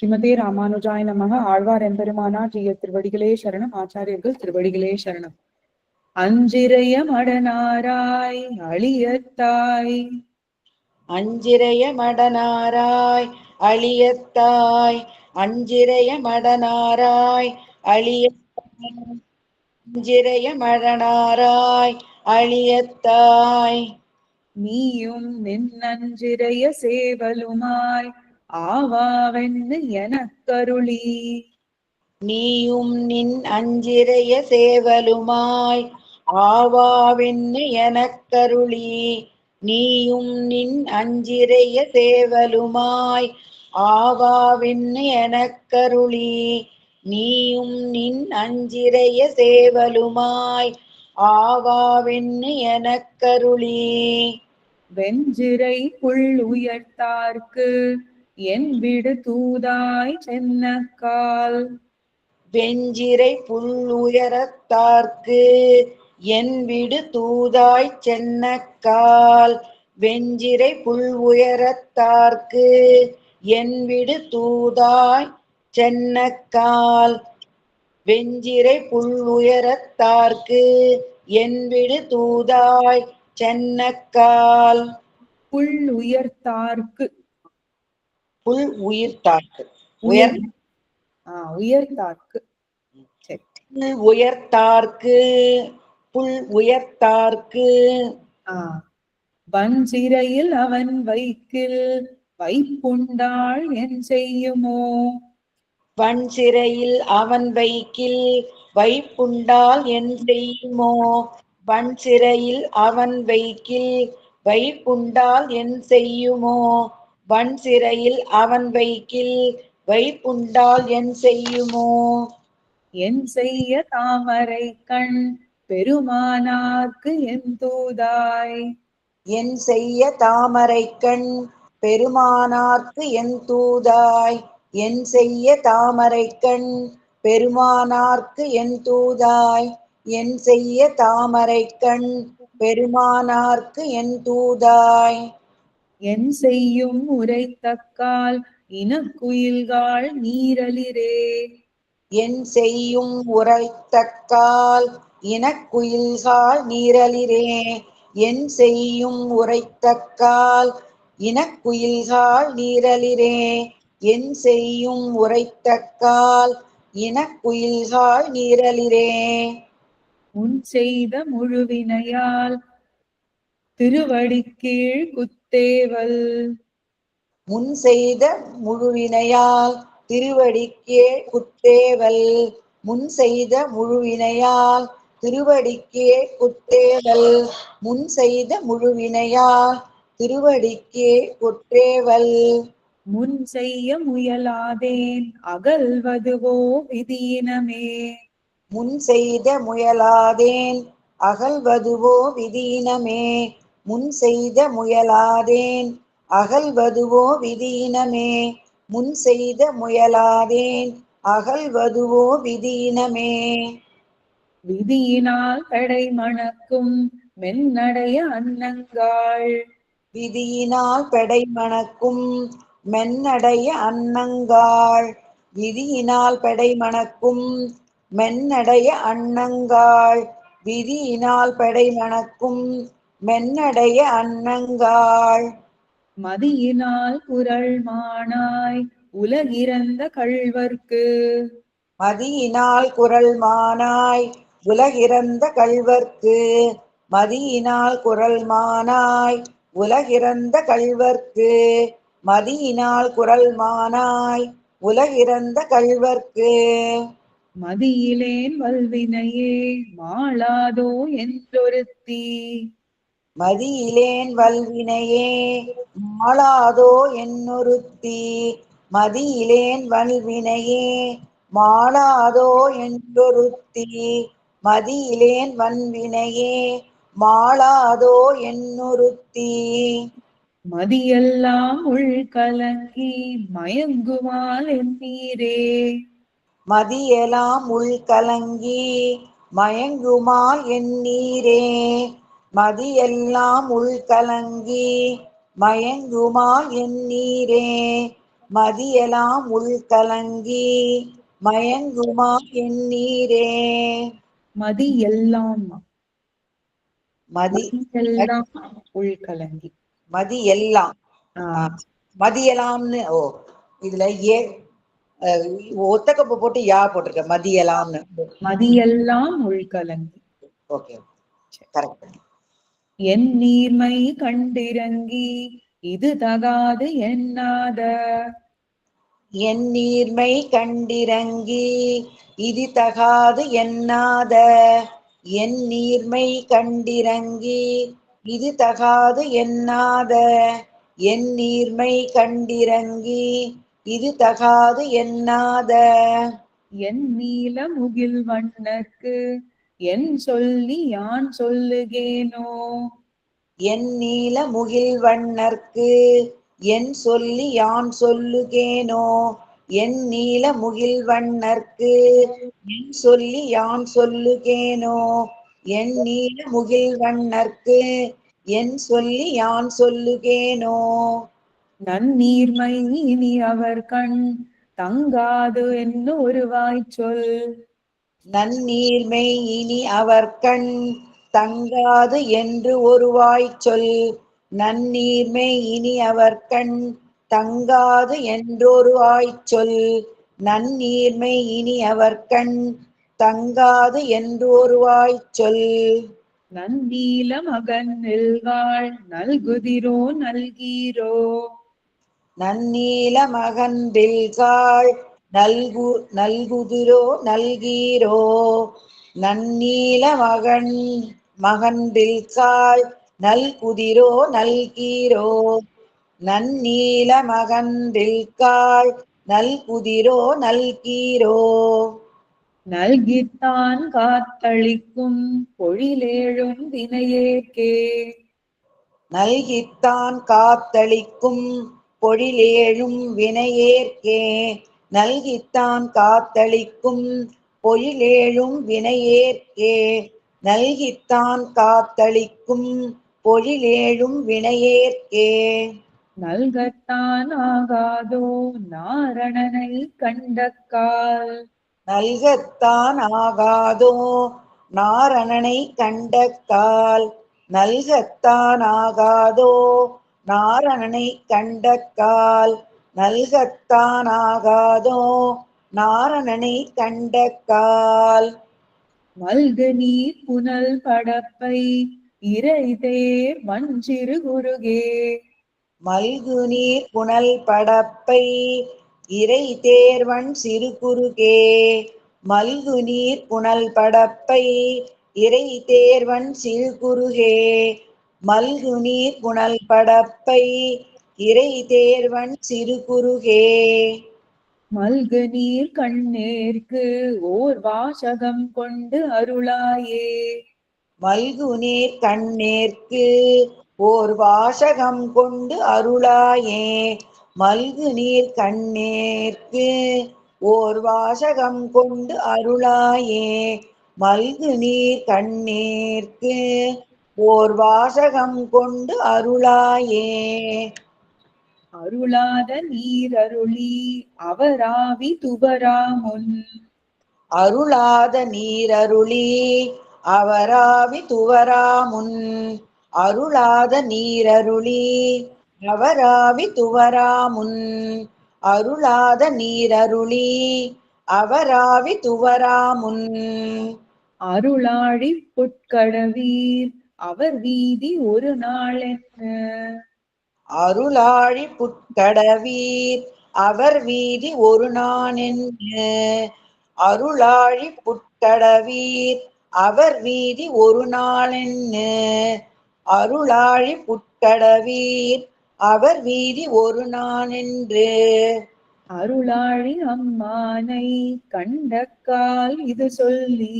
ஸ்ரீமதே ராமானுஜாய நமக. ஆழ்வார் எம்பெருமானா ஜிய திருவடிகளே சரணம். ஆச்சாரியர்கள் திருவடிகளே சரணம். அஞ்சிறைய மடனாராய் அழியத்தாய். அஞ்சிறைய மடனாராய் அழியத்தாய். அஞ்சிறைய மடனாராய் அழியத்தாய். அஞ்சிறைய மடனாராய் அழியத்தாய். நீயும் நின்னஞ்சிறைய சேவலுமாய் ஆவாவென்னு எனக்கருளி நீயும் நின் அஞ்சிறைய சேவலுமாய் ஆவாவென்னு எனக்கருளி நீயும் நின் அஞ்சிறைய சேவலுமாய் ஆவாவென்னு எனக்கருளி நீயும் நின் அஞ்சிறைய சேவலுமாய் ஆவாவென்னு எனக்கருளி வெஞ்சிறை புல் உயர்த்தார்க்கு என் விடு தூதாய் சென்னக்கால் வெஞ்சிரை புல்லுயரத்தார்க்கு என் விடு தூதாய் சென்னக்கால் வெஞ்சிரை புல் உயரத்தார்க்கு என் விடு தூதாய் சென்னக்கால் வெஞ்சிரை புல் உயரத்தார்க்கு என் விடு தூதாய் சென்னக்கால் புல் உயர்த்தார்க்கு புல் உயிர்த்தார்க்கு உயர் ஆஹ் உயர்த்தார்க்கு சரி. புல் உயர்த்தார்க்கு புல் உயர்த்தார்க்கு ஆஹ் வஞ்சிறையில் அவன் வைக்கில் வைப்புண்டாள் என் செய்யுமோ? வன் சிறையில் அவன் வைக்கில் வைப்புண்டால் என் செய்யுமோ? வன் சிறையில் அவன் வைக்கில் வைப்புண்டால் என் செய்யுமோ? வன் சிறையில் அவன் வைக்கில் வைப்புண்டால் என் செய்யுமோ? என் செய்ய தாமரை கண் பெருமானார்க்கு என் தூதாய். என் செய்ய தாமரைக்கண் பெருமானார்க்கு என் தூதாய். என் செய்ய தாமரைக்கண் பெருமானார்க்கு என் தூதாய். என் செய்ய தாமரைக்கண் பெருமானார்க்கு என் தூதாய். என் செய்யும் உரைத்தக்கால் இனக்குயில்காள் நீரலிரே. என் செய்யும் உரைத்தக்கால் இனக்குயில்கால் நீரலிரே. என் செய்யும் உரைத்தக்கால் இனக்குயில்கால் நீரலிரே. என் செய்யும் உரைத்தக்கால் இனக்குயில்கால் நீரலிரே. உன் செய்த முழுவினையால் திருவடிக்கீழ் குத்தேவல் முன் செய்த முழுவினையால் திருவடிக்கே குத்தேவல். முன் செய்த முழுவினையால் திருவடிக்கே குத்தேவல். முன் செய்த முழுவினையால் திருவடிக்கே குற்றேவல் முன் செய்ய முயலாதேன் அகல்வதுவோ விதீனமே முன் செய்த முயலாதேன் அகல்வதுவோ விதீனமே முன் செய்த முயலாதேன். அகல்வதுவோ விதீனமே. முன் செய்த முயலாதேன். அகல்வதுவோ விதீனமே. விதியினால் தடை மணக்கும் மென்னடைய அன்னங்காள். விதியினால் பெடை மணக்கும் மென்னடைய அன்னங்காள். விதியினால் பெடை மணக்கும் மென்னடைய அன்னங்காள். விதியினால் பெடை மணக்கும் மென்னடைய அன்னங்காள். மதியினால் குரல் மானாய் உலகிறந்த கள்வர்க்கு. மதியினால் குரல் மானாய் உலகிறந்த கள்வர்க்கு. மதியினால் குரல் மானாய் உலகிறந்த கள்வர்க்கு. மதியினால் குரல் மானாய் உலகிறந்த கள்வர்க்கு. மதியிலேன் வல்வினையே மாளாதோ என்றொருத்தி. மதியிலேன் வல்வினையே மாளாதோ என்னொருத்தி? மதியிலேன் வல்வினையே மாளாதோ என்றொருத்தி மதியிலேன் வன்வினையே மாளாதோ என்னொருத்தி? மதியெல்லாம் உள் கலங்கி மயங்குமால் எண்ணீரே மதியெல்லாம் உள் கலங்கி மயங்குமால் எண்ணீரே மதியெல்லாம் உள் கலங்கி மயங்குமால் எண்ணீரே மதியலாம் உள்கலங்கி மயங்குமா எண்ணீரே மதி எல்லாம் மதி எல்லாம் உள்கலங்கி. மதி எல்லாம் மதியலாம்னு ஓ இதுல ஏ அஹ், ஒத்தக்கப்பு போட்டு யா போட்டிருக்க மதியலாம்னு மதியெல்லாம் உள்கலங்கி. ஓகே. கரெக்ட். என் நீர்மை கண்டிறங்கி இது தகாது எண்ணாத என் நீர்மை கண்டிறங்கி இது தகாது எண்ணாத என் நீர்மை கண்டிறங்கி இது தகாது எண்ணாத என் நீர்மை கண்டிறங்கி இது தகாது எண்ணாத என் நீல முகில் வண்ணர்க்கு என் சொல்லி யான் சொல்லுகேனோ? என் நீல முகில் வண்ணர்க்கு என் சொல்லி யான் சொல்லுகேனோ? என் நீல முகில் வண்ணர்க்கு என் சொல்லி யான் சொல்லுகேனோ? என் நீல முகில் வண்ணர்க்கு என் சொல்லி யான் சொல்லுகேனோ? நன்னீர்மை இனி அவர் கண் தங்காது என்று ஒரு வாய்ச்சொல் நன்னீர்மை இனி அவர் கண் தங்காது என்று ஒரு வாய்ச்சொல் நன்னீர்மை இனி அவர் கண் தங்காது என்றொரு வாய்ச்சொல் நன்னீர்மை இனி அவர் கண் தங்காது என்று ஒரு வாய்ச்சொல் நன்னீல மகன் நெல்காள் நல்குதிரோ நல்கீரோ. நன்னீல மகன்றில்காள் நல்கு நல்குதிரோ நல்கீரோ நன்னீல மகன் மகன்றில்காள் நல்குதிரோ நல்கீரோ நன்னீல மகன்றில்காள் நல்குதிரோ நல்கீரோ. நல்கித்தான் காத்தளிக்கும் பொழிலேழும் வினையேற்கே. நல்கித்தான் காத்தளிக்கும் பொழிலேழும் வினையேற்கே. நல்கித்தான் காத்தளிக்கும் பொழிலேழும் வினையேற்கே நல்கித்தான் காத்தளிக்கும் பொழிலேழும் வினையேற்கே நல்கத்தான் ஆகாதோ நாரணனை கண்டக்கால். நல்கத்தான் ஆகாதோ நாரணனை கண்டக்கால். நல்கத்தான் ஆகாதோ நாரணனை கண்டக்கால். நல்கத்தான் ஆகாதோ நாரணனை கண்டக்கால். மல்கு நீர் புனல் படப்பை இறைதேர் வஞ்சிறு குருகே மல்கு நீர் புனல் படப்பை இறை தேர்வன் சிறு குறுகே. மல்கு நீர் புனல் படப்பை இறை தேர்வன் சிறு குறுகே. மல்கு நீர் புனல் படப்பை இறை தேர்வன் சிறு குறுகே மல்கு நீர் கண்ணேற்கு ஓர் வாசகம் கொண்டு அருளாயே. மல்கு நீர் கண்ணேற்கு ஓர் வாசகம் கொண்டு அருளாயே. மல்கு நீர் கண்ணேற்கு ஓர் வாசகம் கொண்டு அருளாயே. மல்கு நீர் கண்ணேற்கு ஓர் வாசகம் கொண்டு அருளாயே. அருளாத நீர் அருளி அவராவி துவராமுன். அருளாத நீரருளி அவராவி துவராமுன். அருளாத நீரருளி அவராவி துவராமுன். அருளாத நீரருளி அவராவி துவராமுன். அருளாழி புட்கடவீர் அவர் வீதி ஒரு நாள் என்ன அருளாழி புட்கடவீர் அவர் வீதி ஒரு நானென்று அருளாழி புட்கடவீர் அவர் வீதி ஒரு நாளென்னு அருளாழி புட்கடவீர் அவர் வீதி ஒரு நாளென்று அருளாழி அம்மானை கண்டக்கால் இது சொல்லி.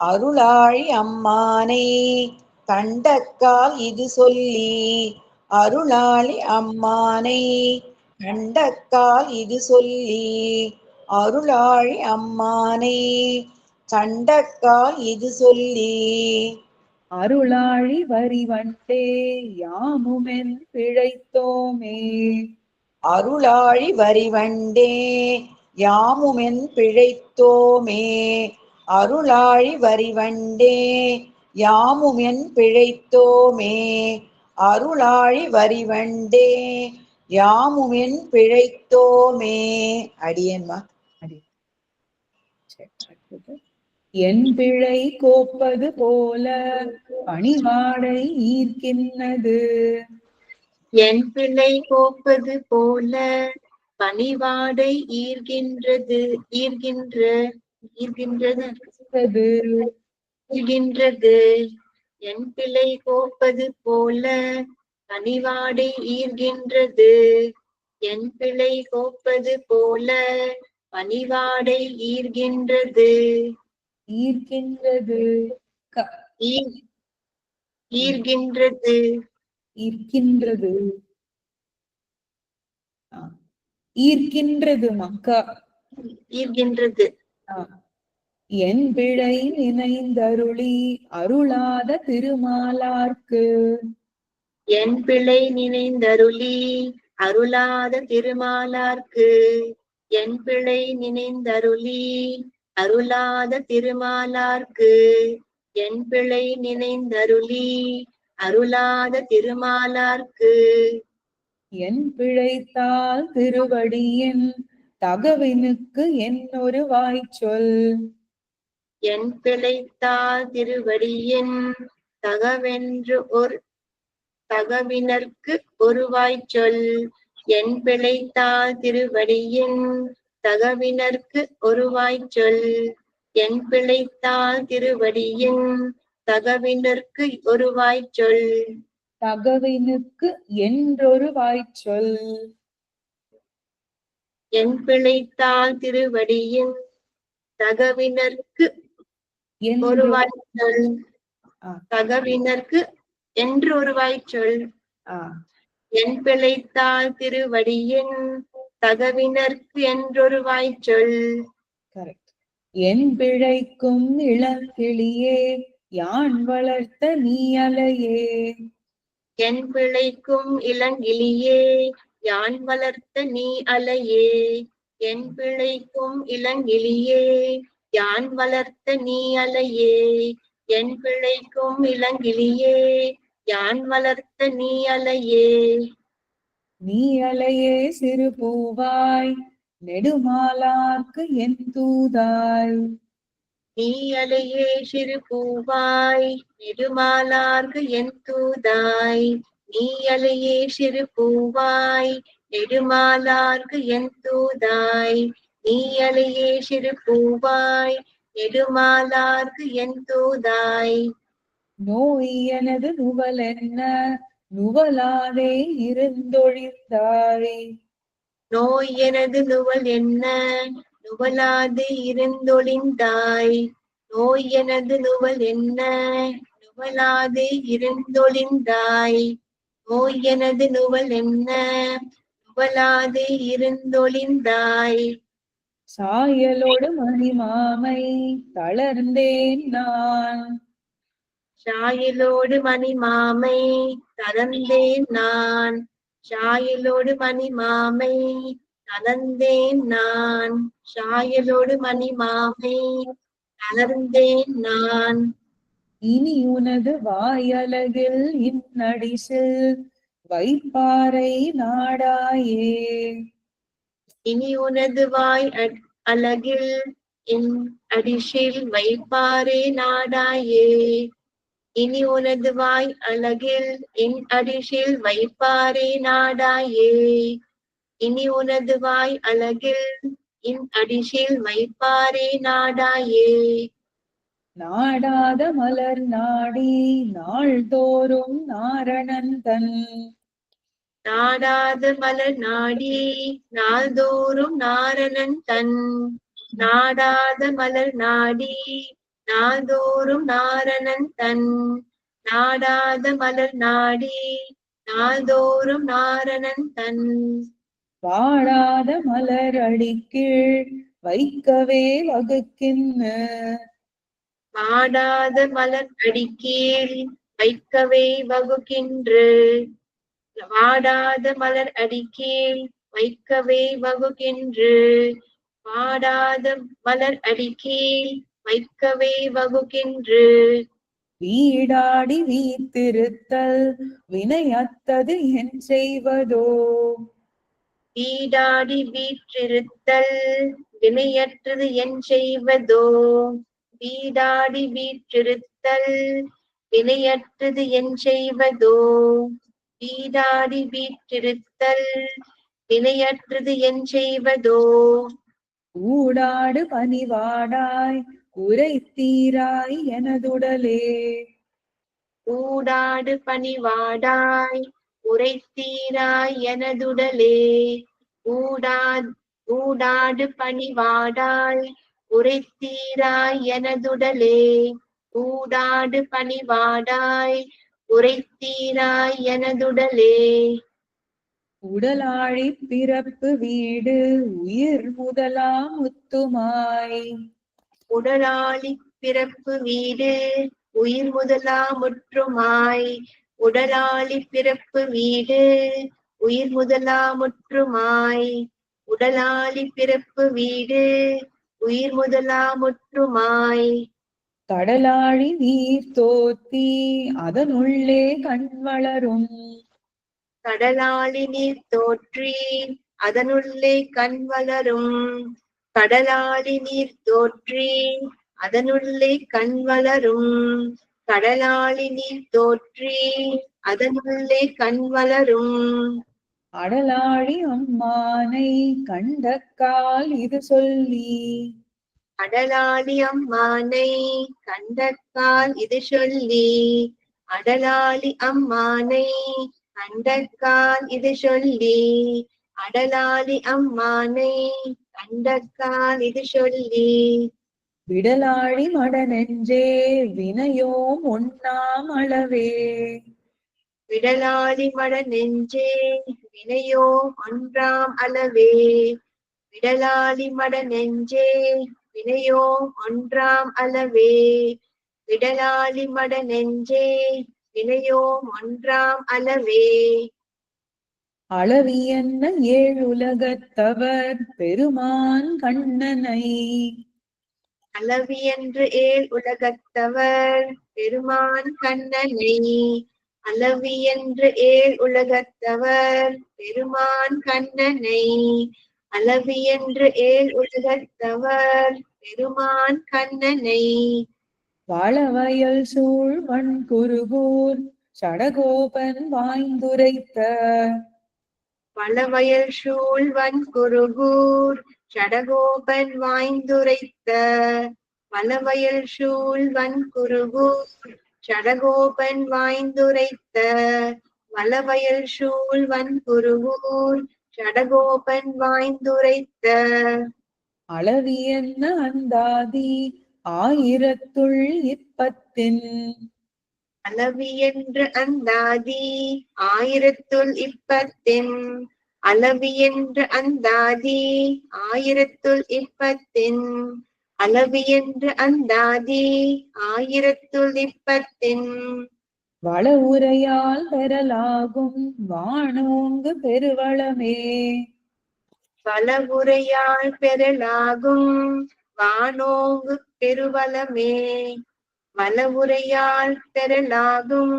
அருளாழி அம்மானை கண்டக்கால் இது சொல்லி. அருளாளி அம்மானை கண்டக்கால் இது சொல்லி அருளாழி அம்மானை கண்டக்கால் இது சொல்லி. அருளாழி வரிவண்டே யாமுமென் பிழைத்தோமே. அருளாழி வரிவண்டே யாமுமென் பிழைத்தோமே. அருளாழி வரிவண்டே யாமுமென் பிழைத்தோமே. அருளாழி வரிவண்டே யாமுமென் பிழைத்தோமே. அடியேன்மா. என் பிழை கோப்பது போல பணிவாடை ஈர்க்கின்றது. என் பிள்ளை கோப்பது போல பணிவாடை ஈர்கின்றது ஈர்கின்ற ஈர்கின்றது ஈர்கின்றது என் பிள்ளை கோப்பது போல பணிவாடை ஈர்கின்றது. என் பிள்ளை கோப்பது போல பணிவாடை ஈர்கின்றது. ஈர்க்கின்றது. ஈர்கின்றது. ஈர்க்கின்றது. ஈர்க்கின்றது மக்கா. ஈர்கின்றது. ஆ. என் பிழை நினைந்தருளி அருளாத திருமாலார்க்கு. என் பிள்ளை நினைந்தருளி அருளாத திருமாலார்க்கு. என் பிள்ளை நினைந்தருளி அருளாத திருமாலார்க்கு. என் பிள்ளை நினைந்தருளி அருளாத திருமாலார்க்கு. என் பிழைத்தால் திருவடியின் தகவினுக்கு என்னொரு வாய்ச்சொல். என் பிழைத்தால் திருவடியின் தகவென்று ஒரு தகவினர்க்கு ஒருவாய் சொல். என் பிழைத்தால் திருவடியின் தகவினர்க்கு ஒருவாய் சொல். என் பிழைத்தால் திருவடியின் தகவினர்க்கு ஒருவாய் சொல். தகவினுக்கு என்றொரு வாய்ச்சொல் என் பிழைத்தால் திருவடியின் தகவினர்க்கு ஒருவாய் சொல். தகவினர்க்கு என்று ஒருவாய் சொல். என் பிழைத்தால் திருவடியின் தகவினர்க்கு என்றொரு வாய்ச்சொல் correct. என் பிழைக்கும் இளங்கிளியே யான் வளர்த்த நீ அலையே? என் பிழைக்கும் இளங்கிளியே யான் வளர்த்த நீ அலையே? என் பிழைக்கும் இளங்கிளியே யான் வளர்த்த நீ அலையே என் பிழைக்கும் இளங்கிளியே யான் வளர்த்த நீ அலையே. நீ அலையே சிறு பூவாய் நெடுமாலார்க்கு என் தூதாய். நீ அலையே சிறு பூவாய் நெடுமாலார்க்கு என் தூதாய். நீ அலையே சிறு பூவாய் நெடுமாலார்க்கு என் தூதாய். நீ அலையே சிறு பூவாய் நெடுமாலார்க்கு என் தூதாய். நோய் எனது நுவல் என்ன? நுவலாதே இருந்தொழிந்தாய். நோய் எனது நுவல் என்ன? நுவலாது இருந்தொழிந்தாய். நோய் எனது நுவல் என்ன? நுவலாது இருந்தொழிந்தாய். நோய் எனது நுவல் என்ன? நுவலாது இருந்தொழிந்தாய். சாயலோடு மணிமாமை தளர்ந்தேன் நான். சாயலோடு மணி மாமை தளர்ந்தேன் நான். சாயலோடு மணி மாமை தளர்ந்தேன் நான். சாயலோடு மணி மாமை தளர்ந்தேன் நான். இனி உனது வாயலகில் இந்நடிசில் வைப்பாரை நாடாயே. இனி உனது வாய் அழகில் என் அடிஷில் வைப்பாரே நாடாயே. இனி உனது வாய் அழகில் என் அடிஷில் வைப்பாரே நாடாயே. இனி உனது வாய் அழகில் என் அடிஷில் வைப்பாரே நாடாயே. நாடாத மலர் நாடி நாள்தோறும் நாரணன் தன் நாடாத மலர் நாடி நாள்தோறும் நாரணன் தன். நாடாத மலர் நாடி நாள்தோறும் நாரணன் தன். நாடாத மலர் நாடி நாள்தோறும் நாரணன் தன். வாழாத மலர் அடிக்கீழ் வைக்கவே வகுக்கின்ன. வாடாத மலர் அடிக்கீழ் வைக்கவே வகுக்கின்று. வாடாத மலர் அடிக்கீழ் வைக்கவே வகுகின்று. பாடாத மலர் அடிக்கீழ் வைக்கவே வகுகின்று. வீடாடி வீத்திருத்தல் வினையத்தது என் செய்வதோ? வீடாடி வீற்றிருத்தல் வினையற்றது என் செய்வதோ? வீடாடி வீற்றிருத்தல் வினையற்றது என் செய்வதோ? வீடாடி வீற்றிருத்தல் வினையற்றது என் செய்வதோ? ஊடாடு பணிவாடாய் உரைத்தீராய் எனதுடலே. ஊடாடு பணிவாடாய் உரைத்தீராய் எனதுடலே. ஊடா ஊடாடு பணிவாடாய் உரைத்தீராய் எனதுடலே. ஊடாடு பணிவாடாய் உரைத்தீராய் எனதுடலே. உடலாழி பிறப்பு வீடு உயிர் முதலாம் முத்துமாய் உடலாளி பிறப்பு வீடு உயிர் முதலா முற்றுமாய் உடலாளி பிறப்பு வீடு உயிர் முதலா முற்றுமாய் உடலாளி பிறப்பு வீடு உயிர் முதலா முற்றுமாய் கடலாழி நீர் தோத்தி அதனுள்ளே கண் வளரும். கடலாளி நீர் தோற்றி அதனுள்ளே கண் வளரும். கடலாளி நீர் தோற்றி அதனுள்ளே கண் வளரும். கடலாளி நீர் தோற்றி அதனுள்ளே கண் வளரும். அடலாழி அம்மானை கண்டக்கால் இது சொல்லி. அடலாளி அம்மானை கண்டக்கால் இது சொல்லி. அடலாளி அம்மானை கண்டக்கால் இது சொல்லி. அடலாளி அம்மானை கண்டக்கால் இது சொல்லி. விடலாழி மடநெஞ்சே வினையோம் ஒண்ணாம் அளவே. விடலாளி மட நெஞ்சே வினையோ ஒன்றாம் அளவே. விடலாளி மட நெஞ்சே வினையோ ஒன்றாம் அளவே. விடலாளி மட நெஞ்சே வினையோ ஒன்றாம் அளவே. அளவி என்ன ஏழுலகத்தவர் பெருமான் கண்ணனை. அளவி என்று ஏழ் உலகத்தவர் பெருமான் கண்ணனை. அளவி என்று ஏழ் உலகத்தவர் பெருமான் கண்ணனை. அளவி என்று ஏழ் உலகத்தவர் பெருமான் கண்ணனை. வாழவயல் சூழ் வன் குருகூர் சடகோபன் வாய்ந்துரைத்த. பலவயல் சூழ்வன் குருகூர் சடகோபன் வாய்ந்துரைத்த. பலவயல் சூழ்வன் குருகூர் சடகோபன் வாய்ந்துரைத்த. வலவயல் சூழ்வன் குருகூர் சடகோபன் வாய்ந்துரைத்த அளவி என்ன அந்தாதி ஆயிரத்துள் இப்பத்தின். அளவி என்று அந்தாதி ஆயிரத்துள் இப்பத்தின். அளவி என்று அந்தாதி ஆயிரத்துள் இப்பத்தின். அளவி என்று அந்தாதி ஆயிரத்துள் இப்பத்தின். வள உரையால் பெறலாகும் வானோங்கு பெருவளமே. பலவுரையால் பெறலாகும் வானோங்கு பெருவலமே வலவுரையால் பெறலாகும்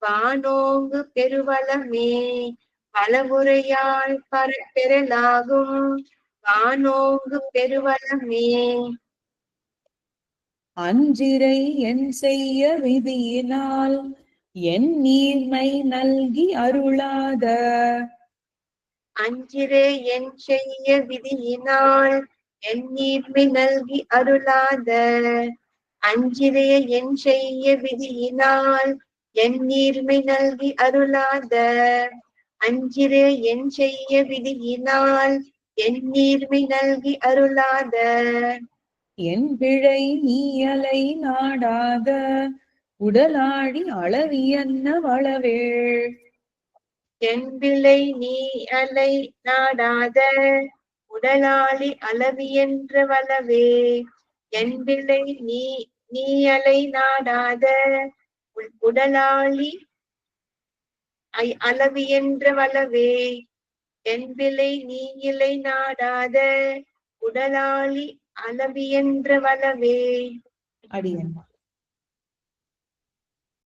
வானோங்கு பெருவலமே பலவுரையால் பெறலாகும் வானோங்கு பெருவலமே அஞ்சிரை என் செய்ய விதியினால் என் நீர்மை நல்கி அருளாத. அஞ்சிரே என் செய்ய விதியினால் என் நீர்மை நல்கி அருளாத. அஞ்சிரே என் செய்ய விதியினால் என் நீர்மை நல்கி அருளாத. அஞ்சிரே என் செய்ய விதியினால் என் நீர்மை நல்கி அருளாத. என் பிழை நீயலை நாடாத. உடலாடி அளவியன்ன வளவேள். என்பிலை நீ அலை நாடாத உடலாளி அளவியன்ற வளவே. என்பிலை நீ நீ அலை நாடாத உள் உடலாளி ஐ- அளவியன்ற வளவே. என்பிலை நீ இலை நாடாத உடலாளி அளவியன்ற வளவே. அடியன்.